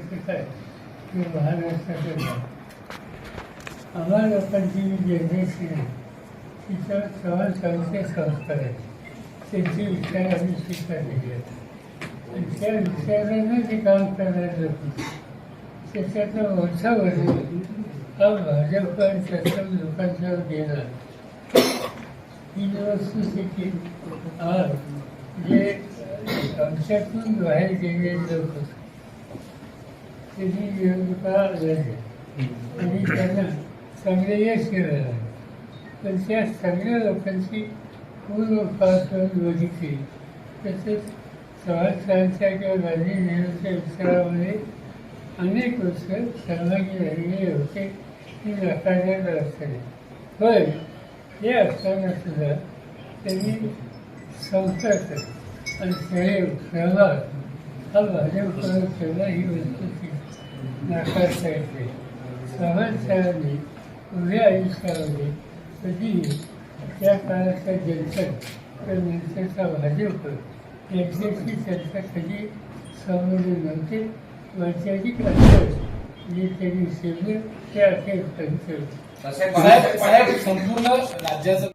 आवश्यक आहे की महाराष्ट्राचं नाव आम्हा लोकांची जी जनरेशन आहे. तिचं चव्हाण साहेबांचे संस्कार आहेत. त्यांचे विचार आम्ही स्वीकारलेले आहेत. आणि त्या विचारांना जे काम करणारे लोक त्याच्यातला मोठा वर्ग हा भाजप आणि त्याच्या लोकांच्यावर गेला ही जी वस्तुस्थिती आज जे आमच्यातून बाहेर गेलेले लोक त्याची विरोधता झाली आणि त्यांना चांगले यश मिळालं आहे. पण त्या सगळ्या लोकांची पूर्वपासून पार्श्वभूमी बघितली. तसेच चव्हाण किंवा गांधी नेहरूच्या विचारामध्ये अनेक वर्ष सहभागी झालेले होते ती नाकारण्यात असते पण हे असताना सुद्धा त्यांनी संपर्क आणि सहयोग सहभाग हा भाजपकडून ठेवला ही वस्तूची नाकारता येते चव्हाण साहेबांनी आयुष्यामध्ये कधीही त्या काळाचा जनसक तर नंतरचा भाजप यांच्याशी चर्चा कधी संबंधित नव्हते. वैचारिक अंतर जे त्यांनी सेवलं ते अखेर संपूर्ण राज्याचं